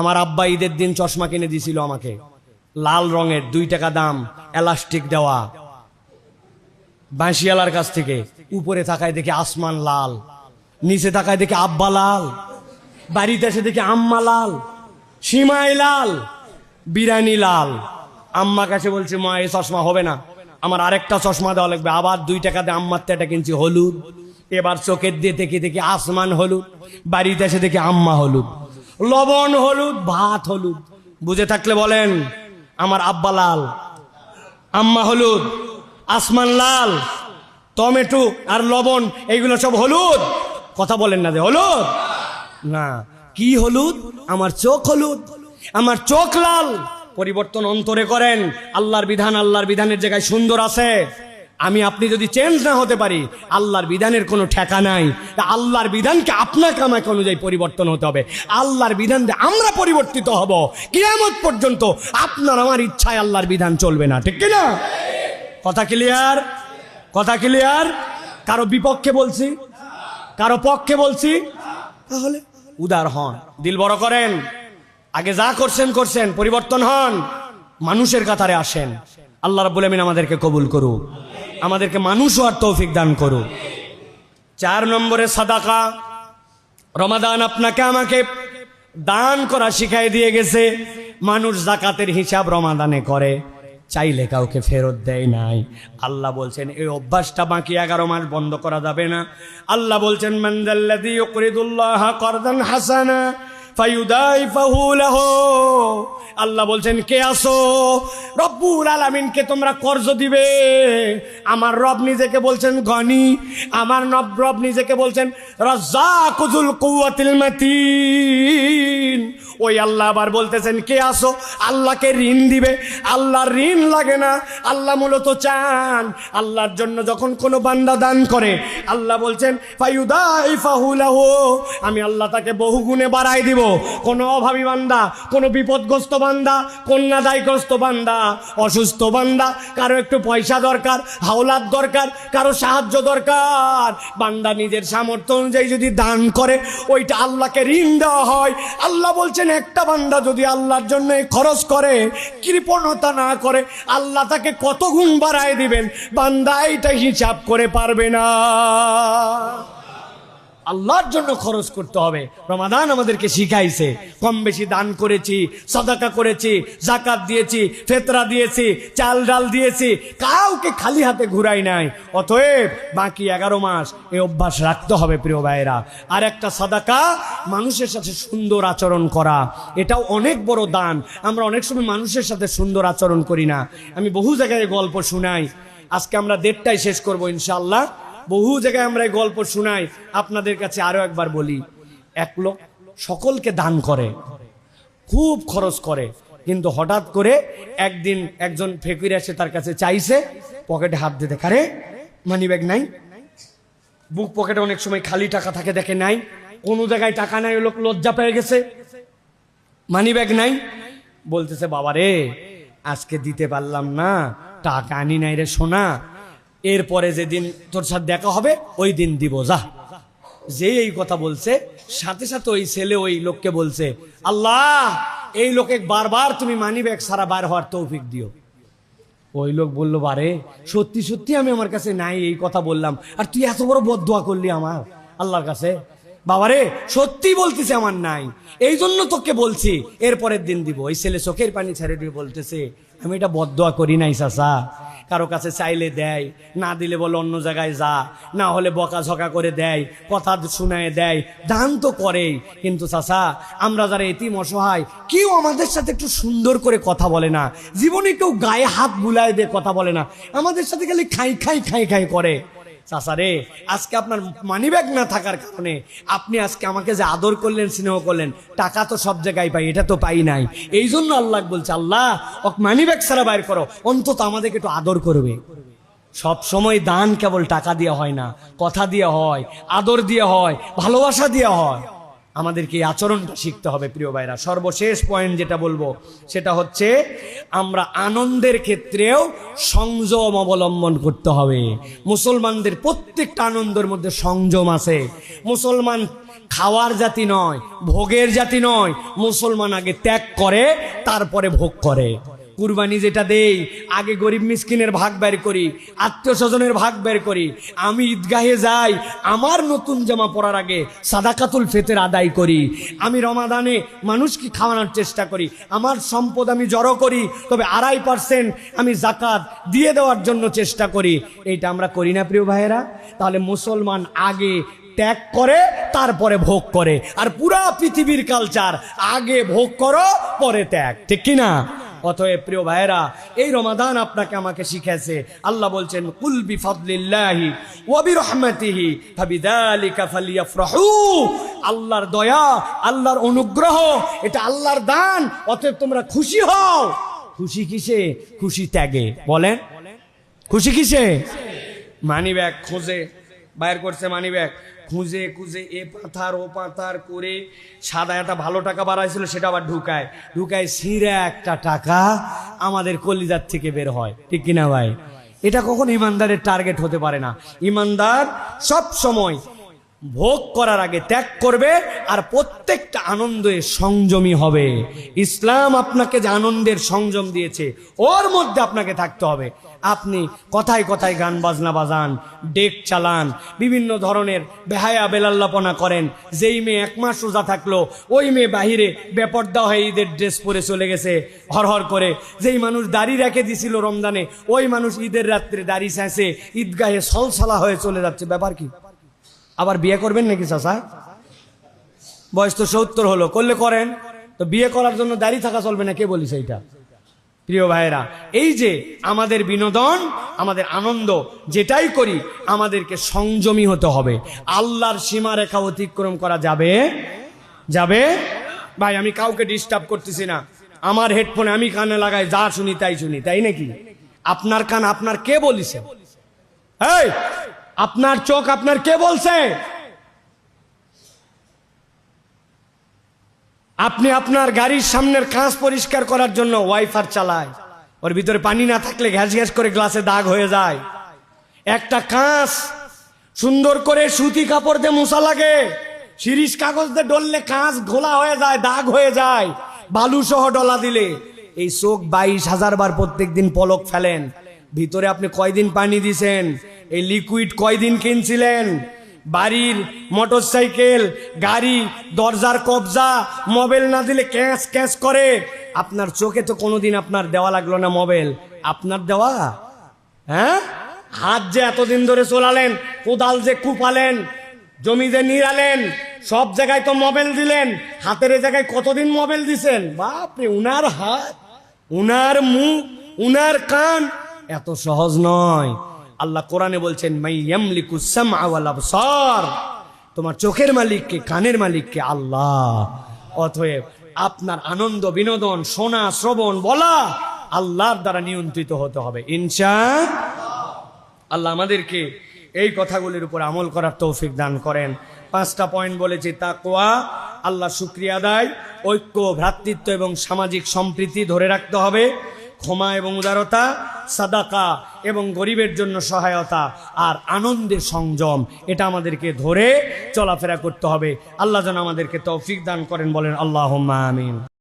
আমার আব্বা ঈদের দিন চশমা কিনে দিছিল আমাকে। লাল রঙের দুই টাকা দাম, এলাস্টিক দেওয়া। বাঁশিয়ালার কাছ থেকে উপরে থাকায় দেখে আসমান লাল, নিচে থাকায় দেখে আব্বা লাল, বাড়িতে এসে দেখে আম্মা লাল, সীমাই লাল বিরানি লাল। আম্মা কাছে বলছে, মা, এই চশমা হবে না। আমার আরেকটা চশমা দেওয়া লাগবে। আবার দুই টাকাতে আম্মার তো এটা কিনছি, হলুদ। এবার চোখের দিয়ে দেখে, দেখি আসমান হলুদ, বাড়িতে এসে দেখি আম্মা হলুদ। লবণ, হলুদ, ভাত, হলুদ। বুঝে থাকলে বলেন, আমার আব্বা লাল, আম্মা হলুদ, আসমান লাল, টমেটো আর লবণ, এইগুলো সব হলুদ। কথা বলেন না যে হলুদ। না, কি হলুদ? আমার চোখ হলুদ, আমার চোখ লাল। পরিবর্তন অন্তরে করেন। আল্লাহর বিধান আল্লাহর বিধানের জায়গায় সুন্দর আছে। আমি আপনি যদি চেঞ্জ না হতে পারি, আল্লাহর বিধানের কোনো ঠেকা নাই। তা আল্লাহর বিধানকে আপনাকে আমাকে অনুযায়ী পরিবর্তন হতে হবে। আল্লাহর বিধান আমরা পরিবর্তিত হব। কিয়ামত পর্যন্ত আপনার আমার ইচ্ছায় আল্লাহর বিধান চলবে না। ঠিক না কথা ক্লিয়ার কথা ক্লিয়ার কারও বিপক্ষে বলছি? কারও পক্ষে বলছি? তাহলে উদার হন। দিল বড় করেন। আগে যা করছেন করছেন, পরিবর্তন হন। মানুষের কাতারে আসেন। আল্লাহ রাব্বুল আমিন আমাদেরকে কবুল করুক। আমাদেরকে মানুষ আর তৌফিক দান করুক চার নম্বরে সাদাকা। রমাদান আপনাকে, আমাকে দান করা শিখাই দিয়ে গেছে। মানুষ জাকাতের হিসাব রমাদানে করে। চাইলে কাউকে ফেরত দেয় নাই। আল্লাহ বলছেন এই অভ্যাসটা বাকি এগারো মাস বন্ধ করা যাবে না। আল্লাহ বলছেন মান্দাল্লাদি ইউকরিদুল্লাহ করদান হাসানা আল্লাহ বলছেন, কে আসো? রব্বুল আলামিনকে তোমরা কর্জ দিবে। আমার রব নিজেকে বলছেন গনি আমার নব রব নিজেকে বলছেন রাজ্জাকুজুল কুওয়াতিল মাতিন। ওই আল্লাহ আবার বলতেছেন, কে আসো? আল্লাহকে ঋণ দিবে। আল্লাহর ঋণ লাগে না, আল্লাহ মূলত চান। আল্লাহর জন্য যখন কোনো বান্দা দান করে, আল্লাহ বলছেন, ফায়ুদাইফাহু লাহু। আমি আল্লাহ তাকে বহু গুণে বাড়াই দিব। কোনো অভাবী বান্দা, কোনো বিপদগ্রস্ত বান্দা, কন্যাদায়গ্রস্ত বান্দা, অসুস্থ বান্দা, কারও একটু পয়সা দরকার, হাওলাত দরকার, কারও সাহায্য দরকার। বান্দা নিজের সামর্থ্য অনুযায়ী যদি দান করে, ওইটা আল্লাহকে ঋণ দেওয়া হয়। আল্লাহ বলছেন, একটা বান্দা যদি আল্লাহর জন্য খরচ করে, কৃপণতা না করে, আল্লাহ তাকে কত গুণ বাড়ায় দিবেন? বান্দা এইটা হিসাব করে পারবে না। আল্লাহর জন্য খরচ করতে হবে। রমাদান আমাদেরকে শিখাইছে। কম বেশি দান করেছি, সদাকা করেছি, জাকাত দিয়েছি, ফেতরা দিয়েছি, চাল ডাল দিয়েছি। কাউকে খালি হাতে ঘুরাই নাই। অতএব বাকি এগারো মাস এই অভ্যাস রাখতে হবে প্রিয় ভাইয়েরা। আর একটা সদাকা, মানুষের সাথে সুন্দর আচরণ করা, এটাও অনেক বড় দান। আমরা অনেক সময় মানুষের সাথে সুন্দর আচরণ করি না। আমি বহু জায়গায় গল্প শুনাই। আজকে আমরা দেড়টায় শেষ করব ইনশাল্লাহ বহু জায়গায় আমরা এই গল্প শুনাই। আপনাদের কাছে আরও একবার বলি, এক লোক সকলকে দান করে, খুব খরচ করে, কিন্তু হঠাৎ করে একদিন একজন ফেকির এসে তার কাছে চাইছে, পকেটে হাত দিতে। কারে? মানি ব্যাগ নাই? বুক পকেটে অনেক সময় খালি টাকা থাকে, দেখে নাই। কোনো জায়গায় টাকা নাই লোক লজ্জা পেয়ে গেছে। মানি ব্যাগ নাই? বলতেছে বাবা রে আজকে দিতে পারলাম না, টাকা আনি নাই রে সোনা এরপরে যেদিন তোর সাথে দেখা হবে, ওই দিন দিব, যা। যে এই কথা বলছে, সাথে সাথে ওই ছেলে ওই লোককে বলছে, আল্লাহ, এই লোকে বারবার তুমি মানি ব্যাগ সারা বার হওয়ার তৌফিক দিও। ওই লোক বলল, বারে, সত্যি সত্যি আমি আমার কাছে নাই এই কথা বললাম। আর তুই এত বড় বদুয়া করলি আমার, আল্লাহর কাছে। বাবারে, সত্যি বলতেছে আমার নাই। এই জন্য তোকে বলছি, এরপরের দিন দিব। ওই ছেলে চোখের পানি ছেড়ে দিয়ে বলতেছে, আমি এটা বদুয়া করি নাই, চাচা। কারও কাছে চাইলে দেয়, না দিলে বলে অন্য জায়গায় যা, না হলে বকা ঝকা করে দেয়, কথা শুনায় দেয়, দান তো করেই। কিন্তু চাষা আমরা যারা এতিম অসহায়, কেউ আমাদের সাথে একটু সুন্দর করে কথা বলে না। জীবনে কেউ গায়ে হাত বুলায় দিয়ে কথা বলে না। আমাদের সাথে খালি খাই খাই খাই খাই করে। চাচা রে, আজকে আপনার মানি ব্যাগ না থাকার কারণে আপনি আজকে আমাকে যে আদর করলেন, স্নেহ করলেন, টাকা তো সব জায়গায় পাই, এটা তো পাই নাই। এই জন্য আল্লাহ বলছে, আল্লাহ, ওক মানিব্যাগ ছাড়া বাইর করো, অন্তত আমাদেরকে একটু আদর করবে। সব সময় দান কেবল টাকা দিয়ে হয় না, কথা দিয়ে হয়, আদর দিয়ে হয়, ভালোবাসা দিয়ে হয়। আমাদেরকে এই আচরণটা শিখতে হবে, প্রিয় ভাইরা। সর্বশেষ পয়েন্ট যেটা বলব, সেটা হচ্ছে আমরা আনন্দের ক্ষেত্রেও সংযম অবলম্বন করতে হবে। মুসলমানদের প্রত্যেকটা আনন্দের মধ্যে সংযম আছে। মুসলমান খাওয়ার জাতি নয়, ভোগের জাতি নয়, মুসলমান আগে ত্যাগ করে, তারপরে ভোগ করে। কুরবানি যেটা দেই, আগে গরিব মিসকিনের ভাগ বের করি আত্মীয় স্বজনের ভাগ বের করি। আমি ঈদগাহে যাই, আমার নতুন জামা পরার আগে সাদাকাতুল ফেতের আদায় করি। আমি রমাদানে মানুষকে খাওয়ানোর চেষ্টা করি? আমার সম্পদ আমি জড়ো করি, তবে আড়াই পার্সেন্ট আমি জাকাত দিয়ে দেওয়ার জন্য চেষ্টা করি। এইটা আমরা করি না, প্রিয় ভাইয়েরা? তাহলে মুসলমান আগে ত্যাগ করে, তারপরে ভোগ করে। আর পুরা পৃথিবীর কালচার আগে ভোগ করো, পরে ত্যাগ। ঠিক কি না অতএব প্রিয় ভাইরা এই রমাদান আপনাকে আমাকে শিখেছে আল্লাহ বলছেন, কুল বিফাদলিল্লাহি ওয়া বিরহমাতিহি ফাবিযালিকা ফালিয়াফরাহু। আল্লাহর দয়া, আল্লাহর অনুগ্রহ, এটা আল্লাহর দান। অতএব তোমরা খুশি হও। খুশি কিসে? খুশি ত্যাগে। বলেন। খুশি কিসে? মানি ব্যাগ খোঁজে। বাইর করছে মানি ব্যাগ খুঁজে খুঁজে এ পাথার, ও পাথার করে সাদা একটা ভালো টাকা বাড়াইছিল, সেটা আবার ঢুকায়। ঢুকায় সিরা একটা টাকা আমাদের কলিজার থেকে বের হয়। ঠিক কিনা ভাই? এটা কখন ইমানদারের টার্গেট হতে পারে না। ইমানদার সব সময় ভোগ করার আগে ত্যাগ করবে আর প্রত্যেকটা আনন্দে সংযমী হবে। ইসলাম আপনাকে যে আনন্দের সংযম দিয়েছে, ওর মধ্যে আপনাকে থাকতে হবে। আপনি কথায় কথায় গান বাজনা বাজান, ডেক চালান, বিভিন্ন ধরনের বেহায়া বেলাল্লাপনা করেন। যেই মেয়ে এক মাস রোজা থাকল, ওই মেয়ে বাহিরে বেপর্দা হয়ে ঈদের ড্রেস পরে চলে গেছে, হরহর করে। যেই মানুষ দাড়ি রেখে দিছিল রমজানে, ওই মানুষ ঈদের রাত্রে দাড়ি শেষে ঈদগাহে সলসলা হয়ে চলে যাচ্ছে। ব্যাপার কি? আবার বিয়ে করবেন নাকি চাষা বয়স তো সত্তর হলো, করলে করেন। তো বিয়ে করার জন্য দাঁড়িয়ে থাকা চলবে না, কে বলিস এইটা? প্রিয় ভাইয়েরা, এই যে আমাদের বিনোদন, আমাদের আনন্দ, যেটাই করি, আমাদেরকে সংযমী হতে হবে। আল্লাহর সীমারেখা অতিক্রম করা যাবে? যাবে? ভাই, আমি কাউকে ডিস্টার্ব করতেছি না। আমার হেডফোনে আমি কানে লাগাই, যা শুনি তাই শুনি, তাই নাকি? আপনার কান আপনার কে বলিছে? আপনার চোখ আপনার কে বলছে? আপনি আপনার গাড়ির সামনের কাঁচ পরিষ্কার করার জন্য ওয়াইফার চালায়। ওর ভিতরে পানি না থাকলে ঘ্যাস ঘ্যাস করে গ্লাসে দাগ হয়ে যায়। একটা কাঁচ সুন্দর করে সুতি কাপড় দিয়ে মশা লাগে। শিরিষ কাগজ দিয়ে ডললে কাঁচ ঘোলা হয়ে যায়, দাগ হয়ে যায়। বালু সহ ডলা দিলে। এই চোখ বাইশ হাজার বার প্রত্যেক দিন পলক ফেলেন। ভিতরে আপনি কয়দিন পানি দিছেন? এই লিকুইড কয়দিন কিনছিলেন? বাড়ির মোটরসাইকেল গাড়ি, দরজার কবজা মোবাইল না দিলে ক্যাশ ক্যাশ করে। আপনার চোখে তো কোনোদিন আপনার দেওয়া লাগল না মোবাইল আপনার দেওয়া? হ্যাঁ? হাত যে এতদিন ধরে চলালেন, কোদাল যে কুপালেন, জমি যে নিরালেন সব জায়গায় তো মোবাইল দিলেন। হাতের জায়গায় কতদিন মোবাইল দিছেন? বাপরে, উনার হাত, উনার মুখ, উনার কান, এত সহজ নয়। আল্লাহ কোরআনে বলছেন তোমার চোখের মালিককে, কানের মালিককে আল্লাহ। অতএব আপনার আনন্দ, বিনোদন, শোনা, শ্রবণ, বলা আল্লাহর দ্বারা নিয়ন্ত্রিত হতে হবে। ইনশা আল্লাহ আমাদেরকে এই কথাগুলির উপর আমল করার তৌফিক দান করেন। পাঁচটা পয়েন্ট বলেছি তাকোয়া আল্লাহ শুক্রিয়া আদায়, ঐক্য, ভ্রাতৃত্ব এবং সামাজিক সম্প্রীতি ধরে রাখতে হবে। ক্ষমা এবং উদারতা, সাদাকা এবং গরিবের জন্য সহায়তা আর আনন্দের সংযম, এটা আমাদেরকে ধরে চলাফেরা করতে হবে। আল্লাহ যেন আমাদেরকে তৌফিক দান করেন, বলেন আল্লাহ আমিন।